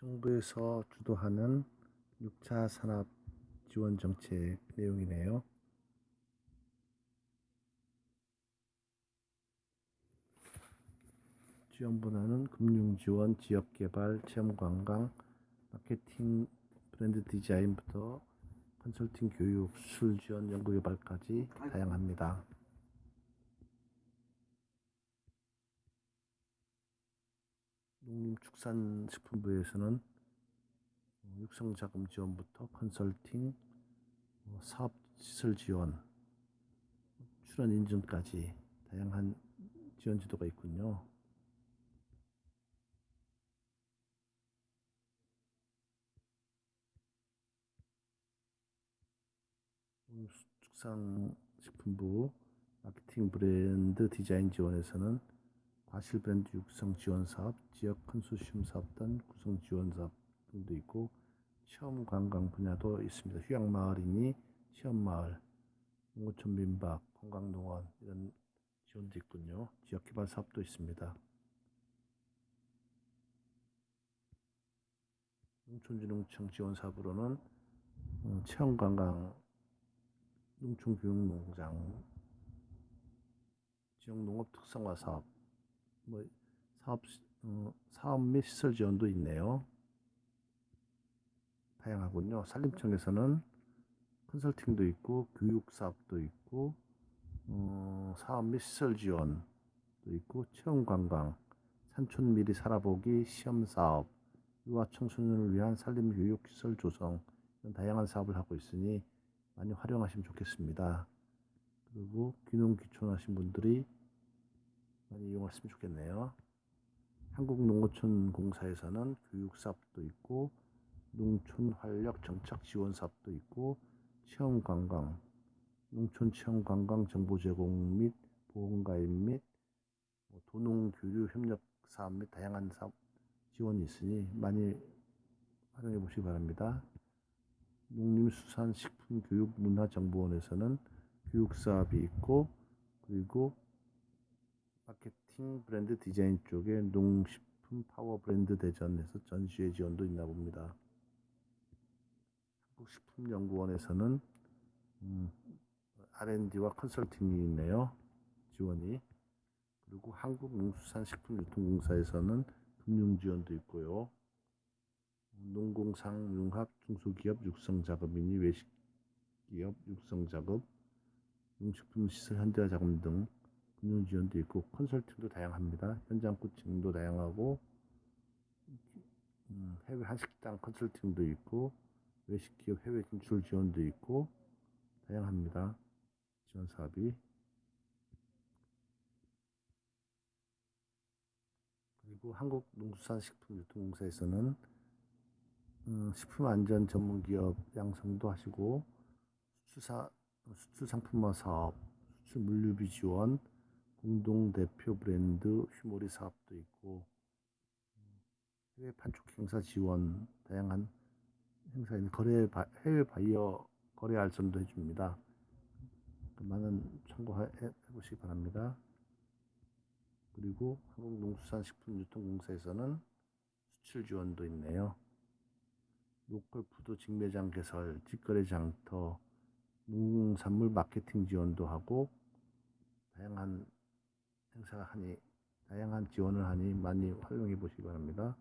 정부에서 주도하는 6차 산업 지원 정책 내용이네요. 지원 분야는 금융 지원, 지역 개발, 체험 관광, 마케팅, 브랜드 디자인부터 컨설팅, 교육, 수출 지원, 연구 개발까지 다양합니다. 농림축산식품부에서는 육성자금 지원부터 컨설팅, 뭐 사업시설 지원, 출원 인증까지 다양한 지원 제도가 있군요. 농림축산식품부 마케팅 브랜드 디자인 지원에서는 과실 브랜드 육성 지원 사업, 지역 컨소시엄 사업 등 구성 지원 사업 등도 있고 체험 관광 분야도 있습니다. 휴양 마을이니 체험 마을, 농어촌 민박, 관광 농원 이런 지원도 있군요. 지역 개발 사업도 있습니다. 농촌진흥청 지원 사업으로는 음, 체험 관광, 농촌 교육 농장, 지역 농업 특성화 사업, 뭐 사업 어, 사업 및 시설 지원도 있네요. 다양하군요. 산림청에서는 컨설팅도 있고 교육 사업도 있고 어, 사업 및 시설 지원도 있고 체험 관광, 산촌 미리 살아보기 시험 사업, 유아 청소년을 위한 산림 교육 시설 조성 이런 다양한 사업을 하고 있으니 많이 활용하시면 좋겠습니다. 그리고 귀농 귀촌하신 분들이 많이 이용했으면 좋겠네요. 한국농어촌 공사에서는 교육 사업도 있고 농촌 활력 정착 지원 사업도 있고 체험 관광, 농촌 체험 관광 정보 제공 및 보험 가입 및뭐 도농 교류 협력 사업 및 다양한 사업 지원이 있으니 많이 활용해 보시기 바랍니다. 농림수산식품교육문화정보원에서는 교육 사업이 있고 그리고 마케팅 브랜드 디자인 쪽에 농식품 파워 브랜드 대전에서 전시회 지원도 있나 봅니다. 한국식품연구원에서는 음, R&D와 컨설팅이 있네요. 지원이. 그리고 한국농수산식품유통공사에서는 금융 지원도 있고요. 농공상 융합 중소기업 육성 작업이니 외식기업 육성 작업, 농식품 시설 현대화 자금 등 금융 지원도 있고 컨설팅도 다양합니다. 현장 코칭도 다양하고 음, 해외 한식당 컨설팅도 있고 외식기업 해외 진출 지원도 있고 다양합니다. 지원 사업이 그리고 한국농수산식품유통공사에서는 음, 식품안전 전문기업 양성도 하시고 수출사, 수출 상품화 사업, 수출 물류비 지원, 공동 대표 브랜드 휴머리 사업도 있고 해외 판촉 행사 지원 다양한 행사에 거래 해외 바이어 거래 알선도 해줍니다. 많은 참고해 보시기 바랍니다. 그리고 한국농수산식품유통공사에서는 수출 지원도 있네요. 로컬 푸드 직매장 개설, 직거래 장터, 농산물 마케팅 지원도 하고 다양한 행사가 하니 다양한 지원을 하니 많이 활용해 보시기 바랍니다.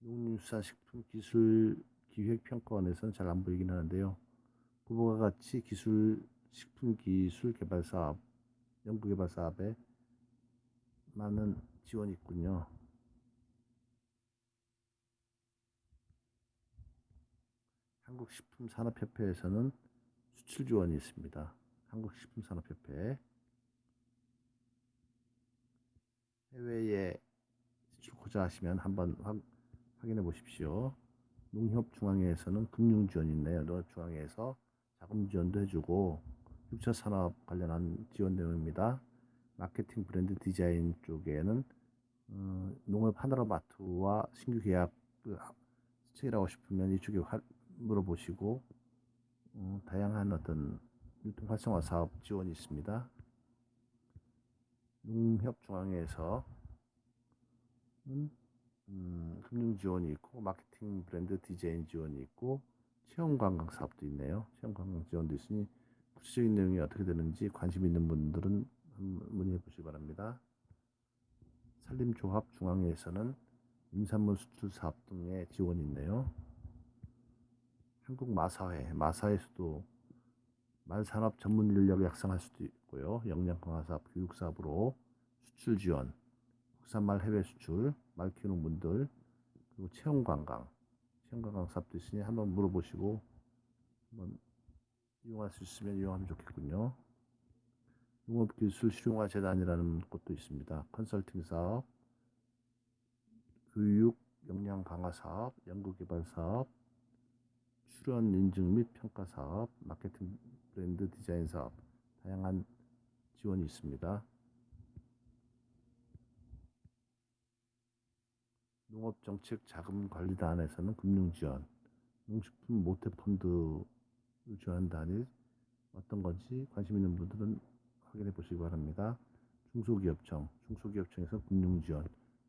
농림수산식품기술기획평가원에서는 잘 안 보이긴 하는데요. 그와 같이 기술 식품기술 개발 사업, 연구 개발 사업에 많은 지원이 있군요. 한국식품산업협회에서는 수출 지원이 있습니다. 한국식품산업협회 해외에 수출고자 하시면 한번 확, 확인해 보십시오. 농협중앙회에서는 금융지원이 있네요. 농협중앙회에서 자금 지원도 해주고 6차 산업 관련한 지원 내용입니다. 마케팅 브랜드 디자인 쪽에는 어, 농업 하나로마트와 신규 계약 체결하고 싶으면 이쪽에 화, 물어보시고 어, 다양한 어떤 유통 활성화 사업 지원이 있습니다. 농협중앙회에서 음, 음, 금융 지원이 있고 마케팅 브랜드 디자인 지원이 있고 체험 관광 사업도 있네요. 체험 관광 지원도 있으니 구체적인 내용이 어떻게 되는지 관심 있는 분들은 한번 문의해 보시기 바랍니다. 산림조합 중앙회에서는 임산물 수출 사업 등의 지원이 있네요. 한국 마사회, 마사에서도 말산업 전문 인력 양성할 수도 있고요. 역량 강화 사업, 교육 사업으로 수출 지원, 국산말 해외 수출, 말 키우는 분들, 그리고 체험 관광, 체험 관광 사업도 있으니 한번 물어보시고 한번 이용할 수 있으면 이용하면 좋겠군요. 농업 기술 실용화 재단이라는 곳도 있습니다. 컨설팅 사업, 교육 역량 강화 사업, 연구 개발 사업, 출연 인증 및 평가 사업, 마케팅 브랜드 디자인 사업, 다양한 지원이 있습니다. 농업정책자금관리단에서는 금융지원, 농식품 모태펀드를 지원한다니 어떤 건지 관심 있는 분들은 확인해 보시기 바랍니다. 중소기업청, 중소기업청에서 금융지원,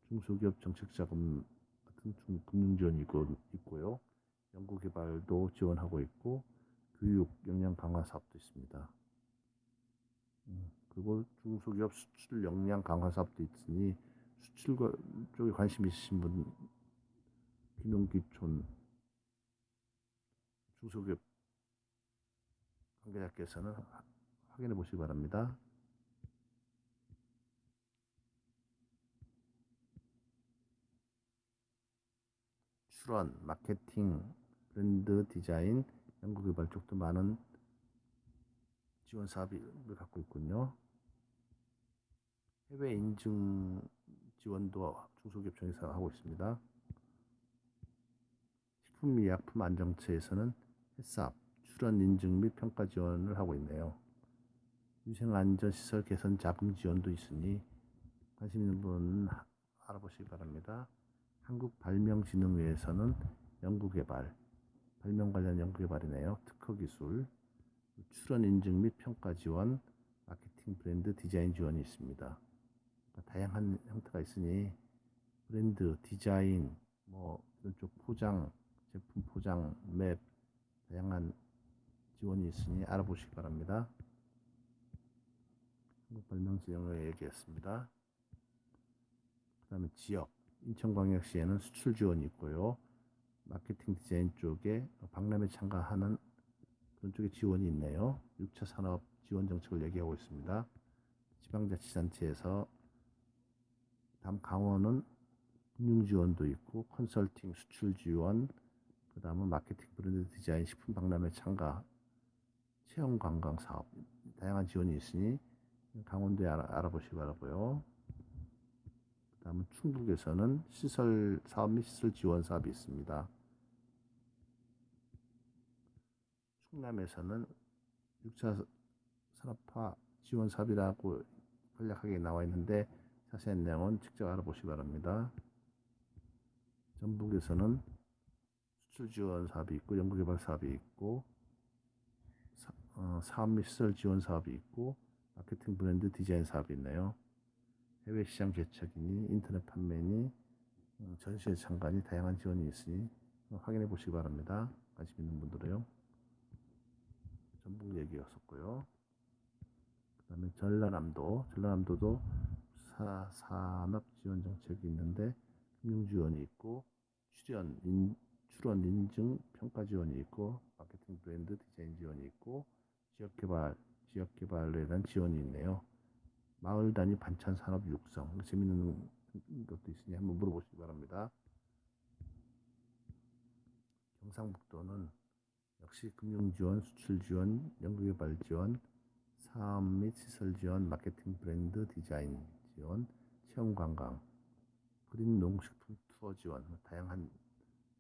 중소기업 정책자금 같은 중- 금융지원이 있고, 있고요. 연구개발도 지원하고 있고 교육 역량 강화 사업도 있습니다. 음, 그리고 중소기업 수출 역량 강화 사업도 있으니 수출과 쪽에 관심 있으신 분 귀농귀촌 중소기업 관계자께서는 하- 확인해 보시기 바랍니다. 출원, 마케팅, 브랜드 디자인, 연구 개발 쪽도 많은 지원 사업을 갖고 있군요. 해외 인증 지원도 중소기업청에서 하고 있습니다. 식품 의약품 안정처에서는 햇삽, 출원 인증 및 평가 지원을 하고 있네요. 위생 안전 시설 개선 자금 지원도 있으니 관심 있는 분 알아보시기 바랍니다. 한국 발명진흥회에서는 연구 개발, 발명 관련 연구 개발이네요. 특허 기술, 출원 인증 및 평가 지원, 마케팅 브랜드 디자인 지원이 있습니다. 그러니까 다양한 형태가 있으니 브랜드, 디자인, 뭐 이런 쪽 포장, 제품 포장, 맵, 다양한 지원이 있으니 알아보시기 바랍니다. 한국발명진흥회 얘기했습니다. 그 다음에 지역, 인천광역시에는 수출 지원이 있고요. 마케팅 디자인 쪽에 박람회 참가하는 그런 쪽에 지원이 있네요. 6차 산업 지원 정책을 얘기하고 있습니다. 지방자치단체에서 다음 강원은 금융 지원도 있고 컨설팅 수출 지원 그 다음은 마케팅 브랜드 디자인 식품 박람회 참가 체험 관광 사업 다양한 지원이 있으니 강원도에 알아, 알아보시기 바라고요. 그 다음은 충북에서는 시설 사업 및 시설 지원 사업이 있습니다. 충남에서는 6차 산업화 지원 사업이라고 간략하게 나와 있는데 자세한 내용은 직접 알아보시기 바랍니다. 전북에서는 수출 지원 사업이 있고 연구개발 사업이 있고 사, 어, 사업 및 시설 지원 사업이 있고 마케팅 브랜드 디자인 사업이 있네요. 해외 시장 개척이니 인터넷 판매니 어, 전시회 참관이 다양한 지원이 있으니 확인해 보시기 바랍니다. 관심 있는 분들은요. 전북 얘기였었고요. 그 다음에 전라남도, 전라남도도 사, 산업 지원 정책이 있는데 금융 지원이 있고 출연 인, 출원 인증 평가 지원이 있고 마케팅 브랜드 디자인 지원이 있고 지역 개발 지역 개발에 대한 지원이 있네요. 마을 단위 반찬 산업 육성 재밌는 것도 있으니 한번 물어보시기 바랍니다. 경상북도는 역시 금융 지원, 수출 지원, 연구개발 지원, 사업 및 시설 지원, 마케팅 브랜드 디자인 지원, 체험 관광, 그린 농식품 투어 지원 다양한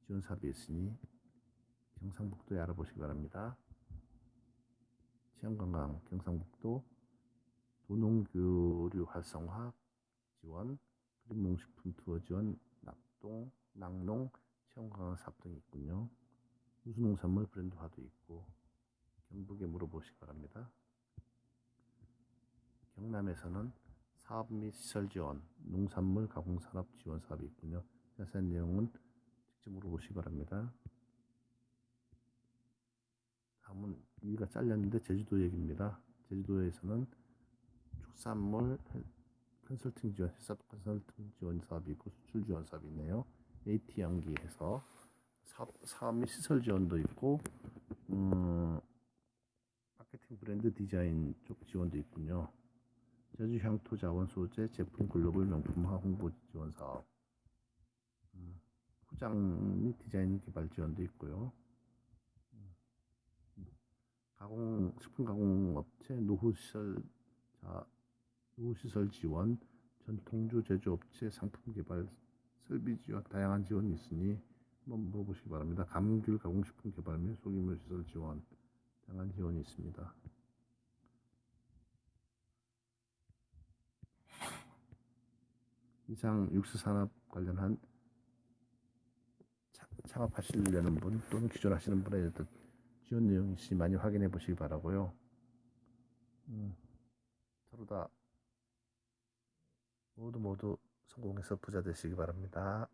지원 사업이 있으니 경상북도에 알아보시기 바랍니다. 체험 관광 경상북도 도농교류 활성화 지원, 그린 농식품 투어 지원, 낙동, 낙농 체험 관광 사업 등이 있군요. 우수농산물 브랜드화도 있고 경북에 물어보시기 바랍니다. 경남에서는 사업 및 시설 지원, 농산물 가공산업 지원 사업이 있군요. 자세한 내용은 직접 물어보시기 바랍니다. 다음은 위가 잘렸는데 제주도 얘기입니다. 제주도에서는 축산물 컨설팅 지원, 회사 컨설팅 지원 사업이 있고 수출 지원 사업이 있네요. AT 연기에서 사업, 및 시설 지원도 있고 음, 마케팅 브랜드 디자인 쪽 지원도 있군요. 제주 향토 자원 소재 제품 글로벌 명품화 홍보 지원 사업, 음, 포장 및 디자인 개발 지원도 있고요. 음, 가공 식품 가공 업체 노후 시설 자 노후 시설 지원, 전통주 제조업체 상품 개발 설비 지원 다양한 지원이 있으니 한번 물어보시기 바랍니다. 감귤 가공식품 개발 및 소규모 시설 지원 다양한 지원이 있습니다. 이상 육수 산업 관련한 차- 창업하시려는 분 또는 기존 하시는 분에 대한 지원 내용이 있으니 많이 확인해 보시기 바라고요. 음, 서로 다 모두 모두 성공해서 부자 되시기 바랍니다.